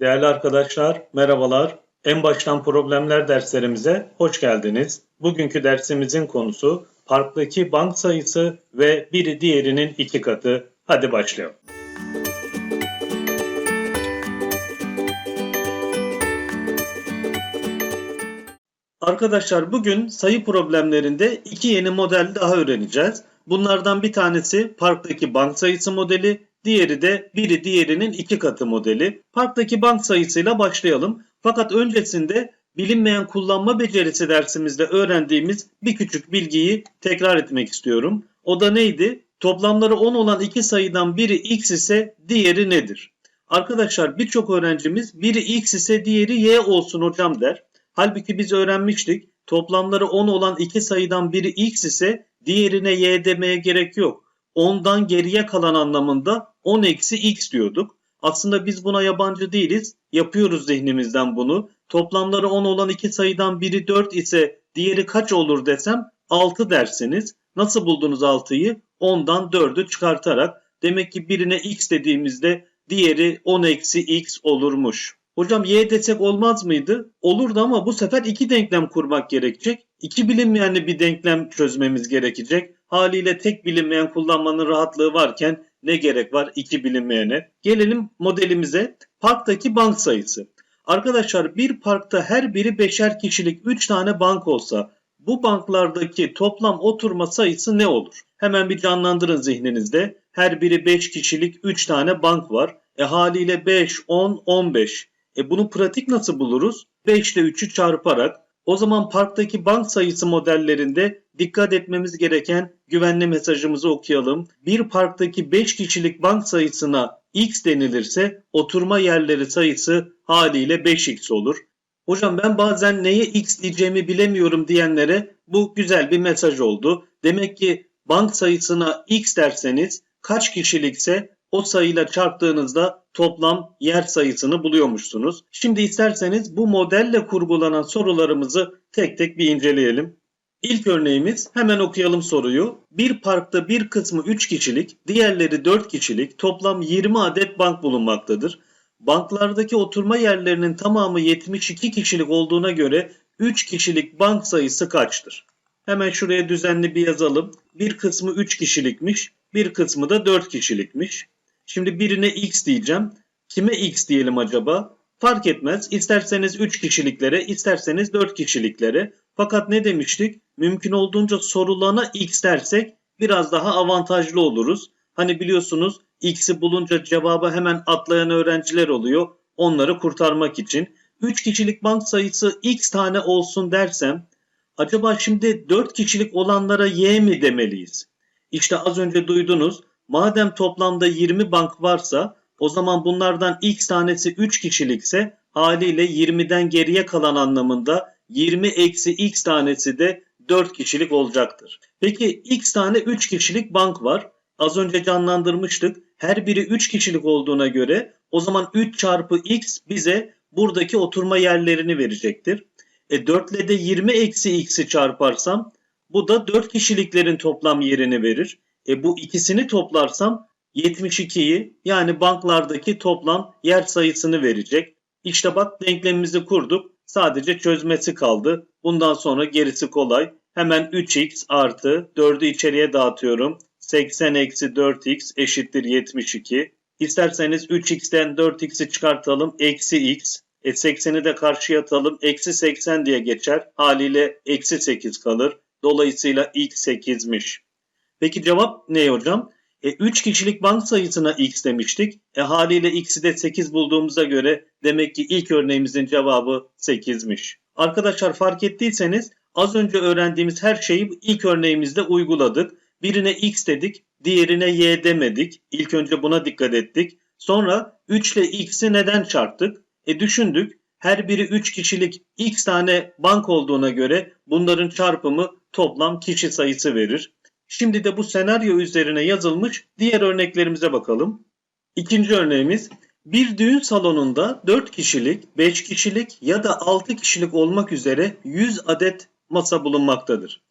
Değerli arkadaşlar, merhabalar. En baştan problemler derslerimize hoş geldiniz. Bugünkü dersimizin konusu parktaki bank sayısı ve biri diğerinin iki katı. Hadi başlayalım. Arkadaşlar bugün sayı problemlerinde iki yeni model daha öğreneceğiz. Bunlardan bir tanesi parktaki bank sayısı modeli, diğeri de biri diğerinin iki katı modeli. Parktaki bank sayısıyla başlayalım. Fakat öncesinde bilinmeyen kullanma becerisi dersimizde öğrendiğimiz bir küçük bilgiyi tekrar etmek istiyorum. O da neydi? Toplamları 10 olan iki sayıdan biri x ise diğeri nedir? Arkadaşlar birçok öğrencimiz biri x ise diğeri y olsun hocam der. Halbuki biz öğrenmiştik. Toplamları 10 olan iki sayıdan biri x ise diğerine y demeye gerek yok. 10'dan geriye kalan anlamında 10 eksi x diyorduk. Aslında biz buna yabancı değiliz. Yapıyoruz zihnimizden bunu. Toplamları 10 olan iki sayıdan biri 4 ise diğeri kaç olur desem 6 dersiniz. Nasıl buldunuz 6'yı? 10'dan 4'ü çıkartarak. Demek ki birine x dediğimizde diğeri 10 eksi x olurmuş. Hocam y desek olmaz mıydı? Olurdu ama bu sefer iki denklem kurmak gerekecek. İki bilinmeyenli bir denklem çözmemiz gerekecek. Haliyle tek bilinmeyen kullanmanın rahatlığı varken ne gerek var iki bilinmeyene? Gelelim modelimize. Parktaki bank sayısı. Arkadaşlar bir parkta her biri beşer kişilik 3 tane bank olsa bu banklardaki toplam oturma sayısı ne olur? Hemen bir canlandırın zihninizde. Her biri 5 kişilik 3 tane bank var. E haliyle 5, 10, 15. E bunu pratik nasıl buluruz? 5 ile 3'ü çarparak. O zaman parktaki bank sayısı modellerinde dikkat etmemiz gereken güvenli mesajımızı okuyalım. Bir parktaki 5 kişilik bank sayısına x denilirse oturma yerleri sayısı haliyle 5x olur. Hocam ben bazen neye x diyeceğimi bilemiyorum diyenlere bu güzel bir mesaj oldu. Demek ki bank sayısına x derseniz kaç kişilikse o sayıyla çarptığınızda toplam yer sayısını buluyormuşsunuz. Şimdi isterseniz bu modelle kurgulanan sorularımızı tek tek bir inceleyelim. İlk örneğimiz hemen okuyalım soruyu. Bir parkta bir kısmı 3 kişilik, diğerleri 4 kişilik toplam 20 adet bank bulunmaktadır. Banklardaki oturma yerlerinin tamamı 72 kişilik olduğuna göre 3 kişilik bank sayısı kaçtır? Hemen şuraya düzenli bir yazalım. Bir kısmı 3 kişilikmiş, bir kısmı da 4 kişilikmiş. Şimdi birine x diyeceğim. Kime x diyelim acaba? Fark etmez. İsterseniz 3 kişiliklere, isterseniz 4 kişiliklere. Fakat ne demiştik? Mümkün olduğunca sorulana x dersek biraz daha avantajlı oluruz. Hani biliyorsunuz x'i bulunca cevabı hemen atlayan öğrenciler oluyor. Onları kurtarmak için. 3 kişilik bank sayısı x tane olsun dersem acaba şimdi 4 kişilik olanlara y mi demeliyiz? İşte az önce duydunuz. Madem toplamda 20 bank varsa o zaman bunlardan x tanesi 3 kişilikse haliyle 20'den geriye kalan anlamında 20 eksi x tanesi de 4 kişilik olacaktır. Peki x tane 3 kişilik bank var. Az önce canlandırmıştık. Her biri 3 kişilik olduğuna göre o zaman 3 çarpı x bize buradaki oturma yerlerini verecektir. E 4 ile de 20 eksi x'i çarparsam bu da 4 kişiliklerin toplam yerini verir. E bu ikisini toplarsam 72'yi yani banklardaki toplam yer sayısını verecek. İşte bak denklemimizi kurduk. Sadece çözmesi kaldı. Bundan sonra gerisi kolay. Hemen 3x artı 4'ü içeriye dağıtıyorum. 80 eksi 4x eşittir 72. İsterseniz 3x'ten 4x'i çıkartalım. Eksi x. E 80'i de karşıya atalım. Eksi 80 diye geçer. Haliyle eksi 8 kalır. Dolayısıyla x 8'miş. Peki cevap ne hocam? E, 3 kişilik bank sayısına x demiştik. E, haliyle x'i de 8 bulduğumuza göre demek ki ilk örneğimizin cevabı 8'miş. Arkadaşlar fark ettiyseniz az önce öğrendiğimiz her şeyi ilk örneğimizde uyguladık. Birine x dedik, diğerine y demedik. İlk önce buna dikkat ettik. Sonra 3 ile x'i neden çarptık? E düşündük. Her biri 3 kişilik x tane bank olduğuna göre bunların çarpımı toplam kişi sayısı verir. Şimdi de bu senaryo üzerine yazılmış diğer örneklerimize bakalım. İkinci örneğimiz bir düğün salonunda 4 kişilik, 5 kişilik ya da 6 kişilik olmak üzere 100 adet masa bulunmaktadır.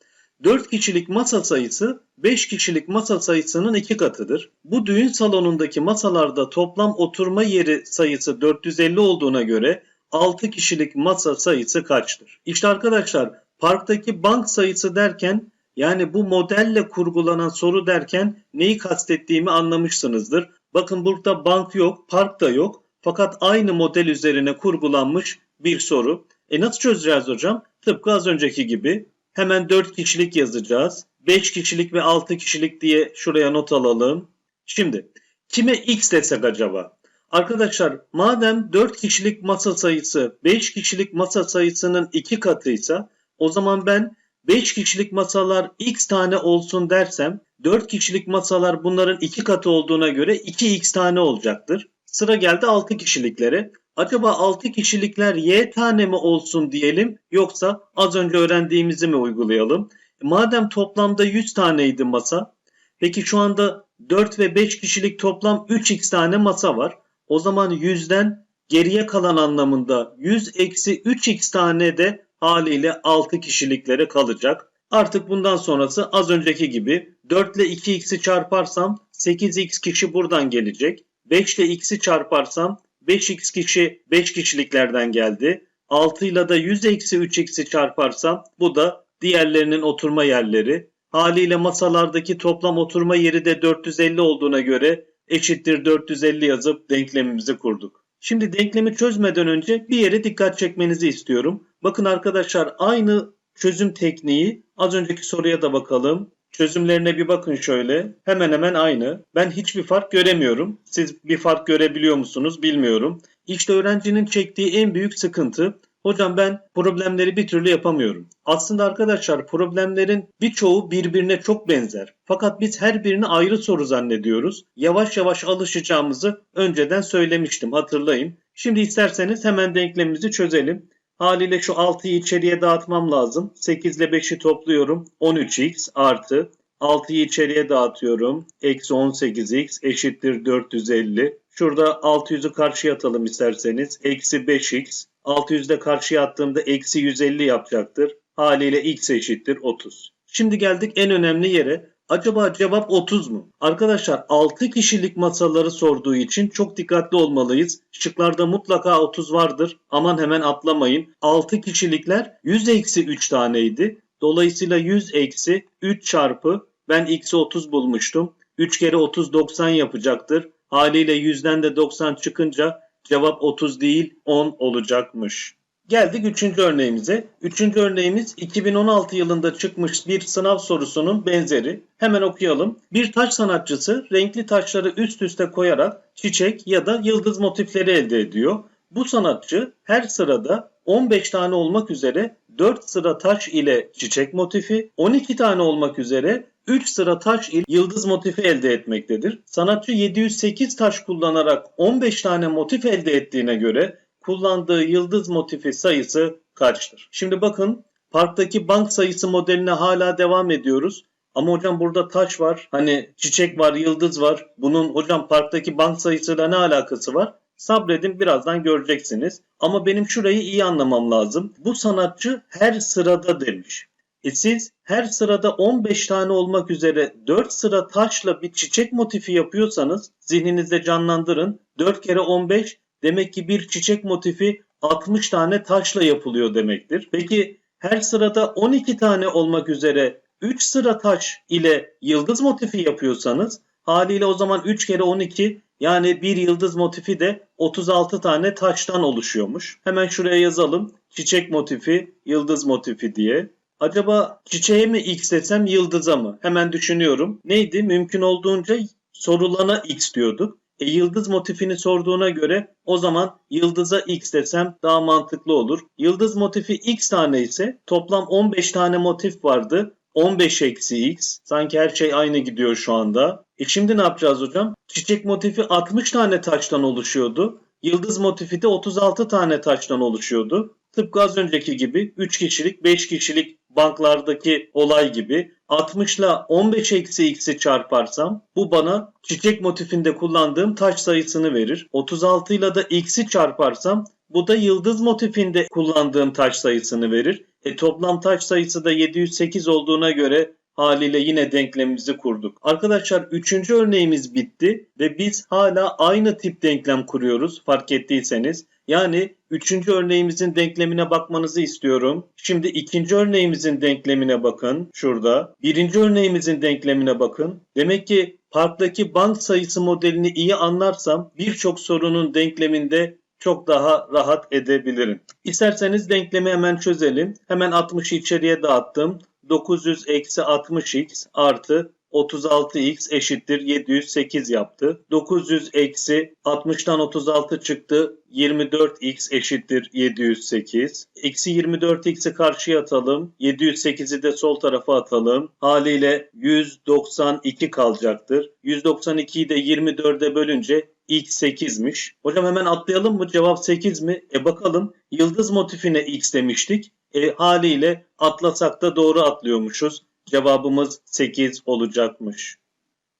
4 kişilik masa sayısı 5 kişilik masa sayısının 2 katıdır. Bu düğün salonundaki masalarda toplam oturma yeri sayısı 450 olduğuna göre 6 kişilik masa sayısı kaçtır? İşte arkadaşlar parktaki bank sayısı derken yani bu modelle kurgulanan soru derken neyi kastettiğimi anlamışsınızdır. Bakın burada bank yok, park da yok. Fakat aynı model üzerine kurgulanmış bir soru. E nasıl çözeceğiz hocam? Tıpkı az önceki gibi. Hemen 4 kişilik yazacağız. 5 kişilik ve 6 kişilik diye şuraya not alalım. Şimdi kime x desek acaba? Arkadaşlar madem 4 kişilik masa sayısı 5 kişilik masa sayısının 2 katıysa o zaman ben 5 kişilik masalar x tane olsun dersem 4 kişilik masalar bunların 2 katı olduğuna göre 2x tane olacaktır. Sıra geldi 6 kişiliklere. Acaba 6 kişilikler y tane mi olsun diyelim yoksa az önce öğrendiğimizi mi uygulayalım? Madem toplamda 100 taneydi masa. Peki şu anda 4 ve 5 kişilik toplam 3x tane masa var. O zaman 100'den geriye kalan anlamında 100 eksi 3x tane de haliyle 6 kişiliklere kalacak. Artık bundan sonrası az önceki gibi 4 ile 2x'i çarparsam 8x kişi buradan gelecek. 5 ile x'i çarparsam 5x kişi 5 kişiliklerden geldi. 6 ile de 100 eksi 3x'i çarparsam bu da diğerlerinin oturma yerleri. Haliyle masalardaki toplam oturma yeri de 450 olduğuna göre eşittir 450 yazıp denklemimizi kurduk. Şimdi denklemi çözmeden önce bir yere dikkat çekmenizi istiyorum. Bakın arkadaşlar aynı çözüm tekniği az önceki soruya da bakalım. Çözümlerine bir bakın şöyle. Hemen hemen aynı. Ben hiçbir fark göremiyorum. Siz bir fark görebiliyor musunuz bilmiyorum. İşte öğrencinin çektiği en büyük sıkıntı Hocam ben problemleri bir türlü yapamıyorum. Aslında arkadaşlar problemlerin birçoğu birbirine çok benzer. Fakat biz her birini ayrı soru zannediyoruz. Yavaş yavaş alışacağımızı önceden söylemiştim hatırlayın. Şimdi isterseniz hemen denklemimizi çözelim. Haliyle şu 6'yı içeriye dağıtmam lazım. 8 ile 5'i topluyorum. 13x artı 6'yı içeriye dağıtıyorum. Eksi 18x eşittir 450. Şurada 600'ü karşıya atalım isterseniz. Eksi 5x. 600'de karşıya attığımda eksi 150 yapacaktır. Haliyle x eşittir 30. Şimdi geldik en önemli yere. Acaba cevap 30 mu? Arkadaşlar 6 kişilik masaları sorduğu için çok dikkatli olmalıyız. Şıklarda mutlaka 30 vardır. Aman hemen atlamayın. 6 kişilikler 100 eksi 3 taneydi. Dolayısıyla 100 eksi 3 çarpı ben x'i 30 bulmuştum. 3 kere 30 90 yapacaktır. Haliyle 100'den de 90 çıkınca cevap 30 değil 10 olacakmış. Geldik üçüncü örneğimize. Üçüncü örneğimiz 2016 yılında çıkmış bir sınav sorusunun benzeri. Hemen okuyalım. Bir taş sanatçısı renkli taşları üst üste koyarak çiçek ya da yıldız motifleri elde ediyor. Bu sanatçı her sırada 15 tane olmak üzere 4 sıra taş ile çiçek motifi, 12 tane olmak üzere 3 sıra taş ile yıldız motifi elde etmektedir. Sanatçı 708 taş kullanarak 15 tane motif elde ettiğine göre kullandığı yıldız motifi sayısı kaçtır? Şimdi bakın parktaki bank sayısı modeline hala devam ediyoruz. Ama hocam burada taş var, hani çiçek var, yıldız var. Bunun hocam parktaki bank sayısıyla ne alakası var? Sabredin birazdan göreceksiniz. Ama benim şurayı iyi anlamam lazım. Bu sanatçı her sırada demiş. E siz her sırada 15 tane olmak üzere 4 sıra taşla bir çiçek motifi yapıyorsanız zihninizde canlandırın. 4 kere 15 demek ki bir çiçek motifi 60 tane taşla yapılıyor demektir. Peki her sırada 12 tane olmak üzere 3 sıra taş ile yıldız motifi yapıyorsanız haliyle o zaman 3 kere 12 yani bir yıldız motifi de 36 tane taştan oluşuyormuş. Hemen şuraya yazalım. Çiçek motifi, yıldız motifi diye. Acaba çiçeğe mi x desem yıldıza mı? Hemen düşünüyorum. Neydi? Mümkün olduğunca sorulana x diyorduk. E, yıldız motifini sorduğuna göre o zaman yıldıza x desem daha mantıklı olur. Yıldız motifi x tane ise toplam 15 tane motif vardı. 15 eksi x. Sanki her şey aynı gidiyor şu anda. E şimdi ne yapacağız hocam? Çiçek motifi 60 tane taştan oluşuyordu. Yıldız motifi de 36 tane taştan oluşuyordu. Tıpkı az önceki gibi 3 kişilik 5 kişilik banklardaki olay gibi 60 ile 15 eksi x'i çarparsam bu bana çiçek motifinde kullandığım taş sayısını verir. 36 ile de x'i çarparsam Bu da yıldız motifinde kullandığım taş sayısını verir. E toplam taş sayısı da 708 olduğuna göre haliyle yine denklemimizi kurduk. Arkadaşlar üçüncü örneğimiz bitti ve biz hala aynı tip denklem kuruyoruz fark ettiyseniz. Yani üçüncü örneğimizin denklemine bakmanızı istiyorum. Şimdi ikinci örneğimizin denklemine bakın şurada. Birinci örneğimizin denklemine bakın. Demek ki parktaki bank sayısı modelini iyi anlarsam birçok sorunun denkleminde çok daha rahat edebilirim. İsterseniz denklemi hemen çözelim. Hemen 60'ı içeriye dağıttım. 900 eksi 60x artı 36x eşittir 708 yaptı. 900 eksi 60'tan 36 çıktı. 24x eşittir 708. Eksi 24x'i karşıya atalım. 708'i de sol tarafa atalım. Haliyle 192 kalacaktır. 192'yi de 24'e bölünce x 8'miş. Hocam hemen atlayalım mı? Cevap 8 mi? E bakalım. Yıldız motifine x demiştik. E, haliyle atlasak da doğru atlıyormuşuz. Cevabımız 8 olacakmış.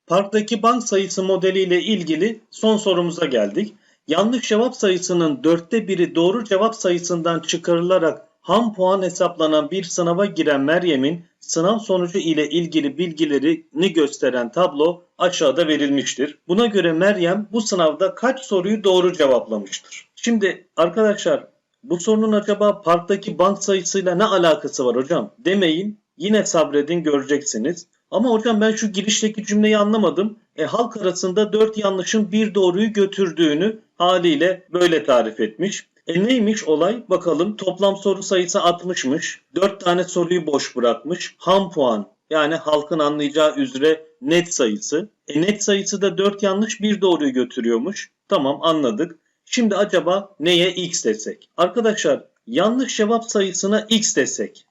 Parktaki bank sayısı modeliyle ilgili son sorumuza geldik. Yanlış cevap sayısının dörtte biri doğru cevap sayısından çıkarılarak ham puan hesaplanan bir sınava giren Meryem'in sınav sonucu ile ilgili bilgilerini gösteren tablo aşağıda verilmiştir. Buna göre Meryem bu sınavda kaç soruyu doğru cevaplamıştır? Şimdi arkadaşlar bu sorunun acaba parktaki bank sayısıyla ne alakası var hocam demeyin. Yine sabredin göreceksiniz. Ama hocam ben şu girişteki cümleyi anlamadım. E, halk arasında 4 yanlışın bir doğruyu götürdüğünü haliyle böyle tarif etmiş. E neymiş olay? Bakalım toplam soru sayısı 60'mış. 4 tane soruyu boş bırakmış. Ham puan yani halkın anlayacağı üzere net sayısı. E net sayısı da 4 yanlış bir doğruyu götürüyormuş. Tamam anladık. Şimdi acaba neye x desek? Arkadaşlar yanlış cevap sayısına x desek.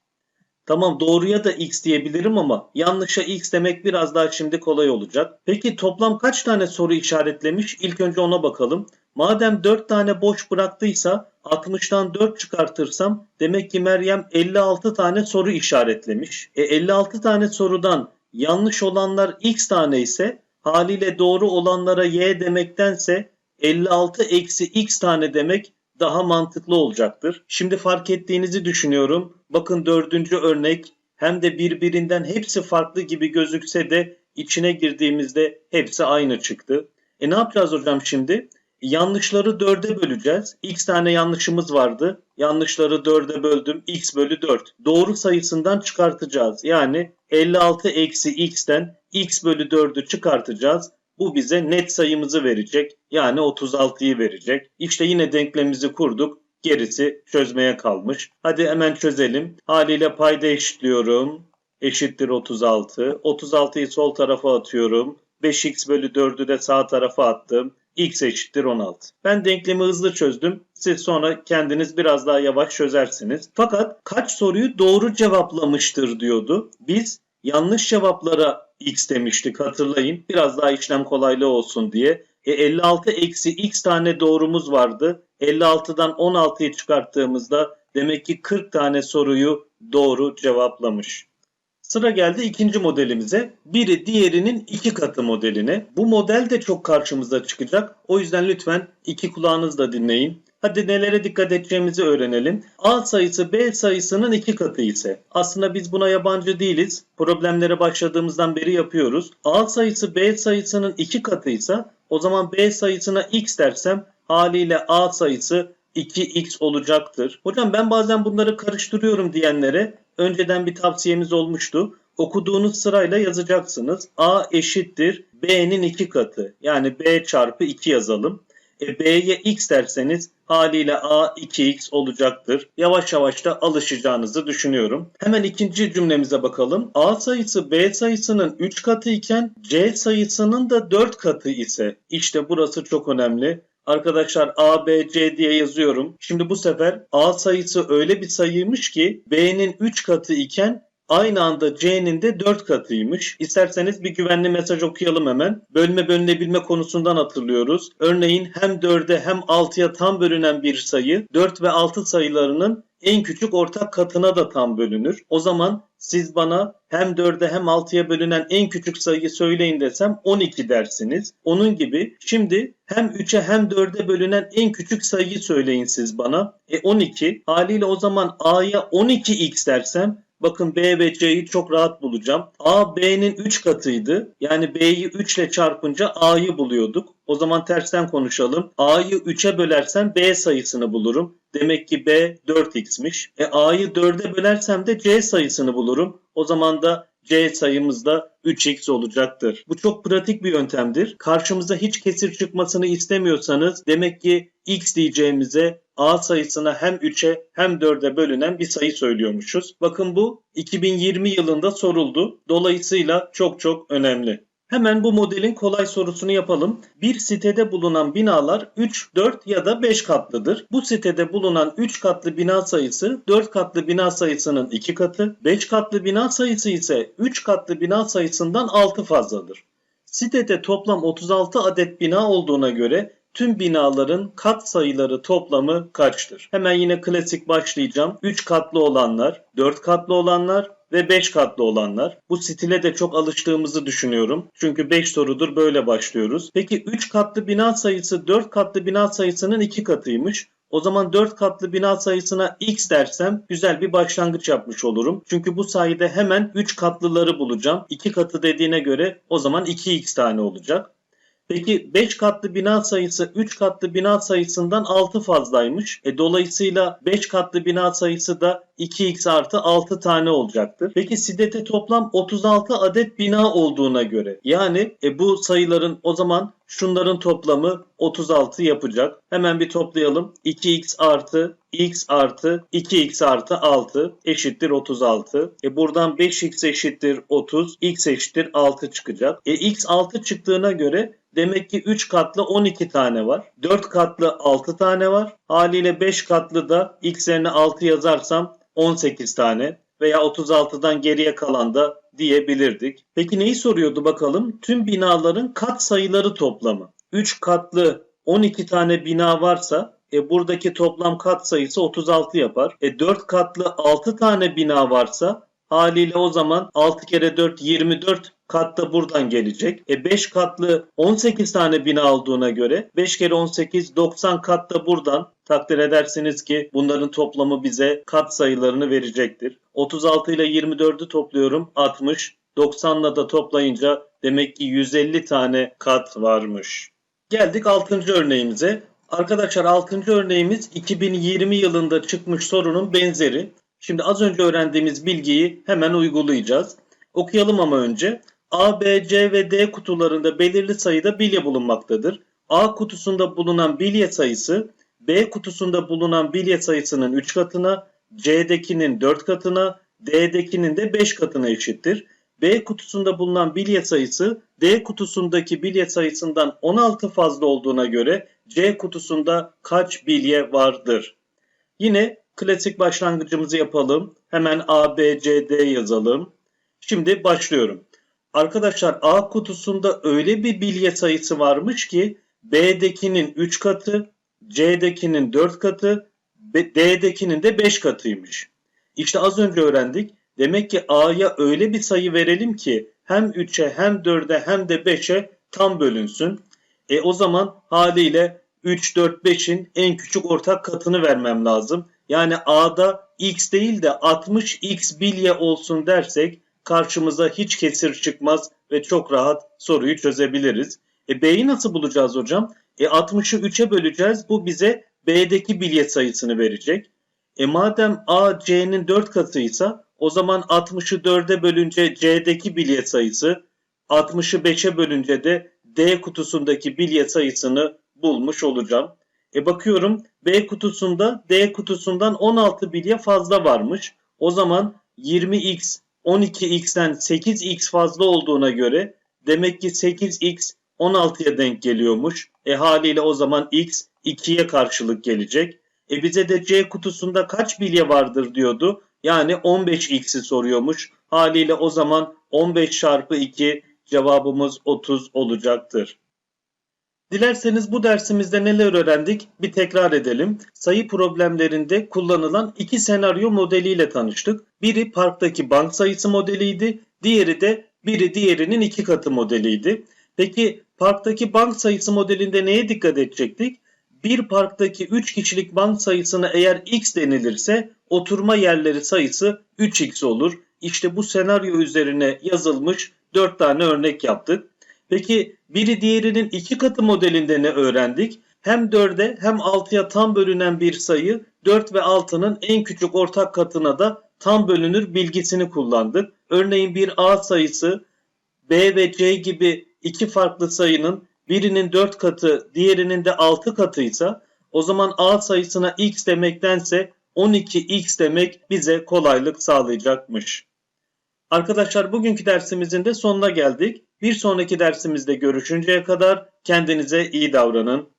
Tamam doğruya da x diyebilirim ama yanlışa x demek biraz daha şimdi kolay olacak. Peki toplam kaç tane soru işaretlemiş? İlk önce ona bakalım. Madem 4 tane boş bıraktıysa 60'tan 4 çıkartırsam demek ki Meryem 56 tane soru işaretlemiş. E 56 tane sorudan yanlış olanlar x tane ise haliyle doğru olanlara y demektense 56 eksi x tane demek daha mantıklı olacaktır. Şimdi fark ettiğinizi düşünüyorum. Bakın dördüncü örnek hem de birbirinden hepsi farklı gibi gözükse de içine girdiğimizde hepsi aynı çıktı. E ne yapacağız hocam şimdi? Yanlışları dörde böleceğiz. X tane yanlışımız vardı. Yanlışları dörde böldüm. X bölü 4. Doğru sayısından çıkartacağız. Yani 56 eksi x'ten x bölü 4'ü çıkartacağız. Bu bize net sayımızı verecek. Yani 36'yı verecek. İşte yine denklemimizi kurduk. Gerisi çözmeye kalmış. Hadi hemen çözelim. Haliyle payda eşitliyorum. Eşittir 36. 36'yı sol tarafa atıyorum. 5x bölü 4'ü de sağ tarafa attım. x eşittir 16. Ben denklemi hızlı çözdüm. Siz sonra kendiniz biraz daha yavaş çözersiniz. Fakat kaç soruyu doğru cevaplamıştır diyordu. Biz yanlış cevaplara x demiştik hatırlayın. Biraz daha işlem kolaylığı olsun diye. E 56 eksi x tane doğrumuz vardı. 56'dan 16'yı çıkarttığımızda demek ki 40 tane soruyu doğru cevaplamış. Sıra geldi ikinci modelimize. Biri diğerinin iki katı modeline. Bu model de çok karşımıza çıkacak. O yüzden lütfen iki kulağınızla dinleyin. Hadi nelere dikkat edeceğimizi öğrenelim. A sayısı B sayısının iki katı ise aslında biz buna yabancı değiliz. Problemlere başladığımızdan beri yapıyoruz. A sayısı B sayısının iki katı ise o zaman B sayısına x dersem haliyle A sayısı 2x olacaktır. Hocam ben bazen bunları karıştırıyorum diyenlere önceden bir tavsiyemiz olmuştu. Okuduğunuz sırayla yazacaksınız. A eşittir B'nin iki katı. Yani B çarpı 2 yazalım. E, B'ye x derseniz haliyle A 2x olacaktır. Yavaş yavaş da alışacağınızı düşünüyorum. Hemen ikinci cümlemize bakalım. A sayısı B sayısının 3 katı iken C sayısının da 4 katı ise işte burası çok önemli. Arkadaşlar A, B, C diye yazıyorum. Şimdi bu sefer A sayısı öyle bir sayıymış ki B'nin 3 katı iken aynı anda C'nin de 4 katıymış. İsterseniz bir güvenli mesaj okuyalım hemen. Bölme bölünebilme konusundan hatırlıyoruz. Örneğin hem 4'e hem 6'ya tam bölünen bir sayı 4 ve 6 sayılarının en küçük ortak katına da tam bölünür. O zaman siz bana hem 4'e hem 6'ya bölünen en küçük sayıyı söyleyin desem 12 dersiniz. Onun gibi şimdi hem 3'e hem 4'e bölünen en küçük sayıyı söyleyin siz bana. E 12 haliyle o zaman A'ya 12x dersem Bakın B ve C'yi çok rahat bulacağım. A B'nin 3 katıydı. Yani B'yi 3 ile çarpınca A'yı buluyorduk. O zaman tersten konuşalım. A'yı 3'e bölersem B sayısını bulurum. Demek ki B 4x'miş. E A'yı 4'e bölersem de C sayısını bulurum. O zaman da C sayımız da 3x olacaktır. Bu çok pratik bir yöntemdir. Karşımıza hiç kesir çıkmasını istemiyorsanız demek ki x diyeceğimize A sayısına hem 3'e hem 4'e bölünen bir sayı söylüyormuşuz. Bakın bu 2020 yılında soruldu. Dolayısıyla çok çok önemli. Hemen bu modelin kolay sorusunu yapalım. Bir sitede bulunan binalar 3, 4 ya da 5 katlıdır. Bu sitede bulunan 3 katlı bina sayısı 4 katlı bina sayısının 2 katı, 5 katlı bina sayısı ise 3 katlı bina sayısından 6 fazladır. Sitede toplam 36 adet bina olduğuna göre tüm binaların kat sayıları toplamı kaçtır? Hemen yine klasik başlayacağım. 3 katlı olanlar, 4 katlı olanlar ve 5 katlı olanlar. Bu stile de çok alıştığımızı düşünüyorum. Çünkü 5 sorudur böyle başlıyoruz. Peki 3 katlı bina sayısı 4 katlı bina sayısının 2 katıymış. O zaman 4 katlı bina sayısına x dersem güzel bir başlangıç yapmış olurum. Çünkü bu sayede hemen 3 katlıları bulacağım. 2 katı dediğine göre o zaman 2x tane olacak. Peki 5 katlı bina sayısı 3 katlı bina sayısından 6 fazlaymış. E, dolayısıyla 5 katlı bina sayısı da 2x artı 6 tane olacaktır. Peki sidete toplam 36 adet bina olduğuna göre yani e, bu sayıların o zaman şunların toplamı 36 yapacak. Hemen bir toplayalım. 2x artı x artı 2x artı 6 eşittir 36. E buradan 5x eşittir 30, x eşittir 6 çıkacak. E x 6 çıktığına göre Demek ki 3 katlı 12 tane var. 4 katlı 6 tane var. Haliyle 5 katlı da x yerine 6 yazarsam 18 tane veya 36'dan geriye kalan da diyebilirdik. Peki neyi soruyordu bakalım? Tüm binaların kat sayıları toplamı. 3 katlı 12 tane bina varsa e buradaki toplam kat sayısı 36 yapar. E 4 katlı 6 tane bina varsa haliyle o zaman 6 kere 4 24 kat da buradan gelecek. E 5 katlı 18 tane bina olduğuna göre 5 kere 18 90 kat da buradan takdir edersiniz ki bunların toplamı bize kat sayılarını verecektir. 36 ile 24'ü topluyorum 60. 90 ile da toplayınca demek ki 150 tane kat varmış. Geldik 6. örneğimize. Arkadaşlar 6. örneğimiz 2020 yılında çıkmış sorunun benzeri. Şimdi az önce öğrendiğimiz bilgiyi hemen uygulayacağız. Okuyalım ama önce. A, B, C ve D kutularında belirli sayıda bilye bulunmaktadır. A kutusunda bulunan bilye sayısı B kutusunda bulunan bilye sayısının 3 katına, C'dekinin 4 katına, D'dekinin de 5 katına eşittir. B kutusunda bulunan bilye sayısı D kutusundaki bilye sayısından 16 fazla olduğuna göre C kutusunda kaç bilye vardır? Yine klasik başlangıcımızı yapalım. Hemen A, B, C, D yazalım. Şimdi başlıyorum. Arkadaşlar A kutusunda öyle bir bilye sayısı varmış ki B'dekinin 3 katı, C'dekinin 4 katı, D'dekinin de 5 katıymış. İşte az önce öğrendik. Demek ki A'ya öyle bir sayı verelim ki hem 3'e hem 4'e hem de 5'e tam bölünsün. E o zaman haliyle 3, 4, 5'in en küçük ortak katını vermem lazım. Yani A'da x değil de 60x bilye olsun dersek karşımıza hiç kesir çıkmaz ve çok rahat soruyu çözebiliriz. E B'yi nasıl bulacağız hocam? E 60'ı 3'e böleceğiz. Bu bize B'deki bilye sayısını verecek. E madem A C'nin 4 katıysa o zaman 60'ı 4'e bölünce C'deki bilye sayısı, 60'ı 5'e bölünce de D kutusundaki bilye sayısını bulmuş olacağım. E bakıyorum B kutusunda D kutusundan 16 bilye fazla varmış. O zaman 20x 12x'ten 8x fazla olduğuna göre demek ki 8x 16'ya denk geliyormuş. E haliyle o zaman x 2'ye karşılık gelecek. E bize de C kutusunda kaç bilye vardır diyordu. Yani 15x'i soruyormuş. Haliyle o zaman 15 çarpı 2 cevabımız 30 olacaktır. Dilerseniz bu dersimizde neler öğrendik bir tekrar edelim. Sayı problemlerinde kullanılan iki senaryo modeliyle tanıştık. Biri parktaki bank sayısı modeliydi, diğeri de biri diğerinin iki katı modeliydi. Peki parktaki bank sayısı modelinde neye dikkat edecektik? Bir parktaki 3 kişilik bank sayısına eğer x denilirse oturma yerleri sayısı 3x olur. İşte bu senaryo üzerine yazılmış 4 tane örnek yaptık. Peki biri diğerinin iki katı modelinde ne öğrendik? Hem 4'e hem 6'ya tam bölünen bir sayı 4 ve 6'nın en küçük ortak katına da tam bölünür bilgisini kullandık. Örneğin bir A sayısı B ve C gibi iki farklı sayının birinin 4 katı diğerinin de 6 katıysa o zaman A sayısına x demektense 12x demek bize kolaylık sağlayacakmış. Arkadaşlar bugünkü dersimizin de sonuna geldik. Bir sonraki dersimizde görüşünceye kadar kendinize iyi davranın.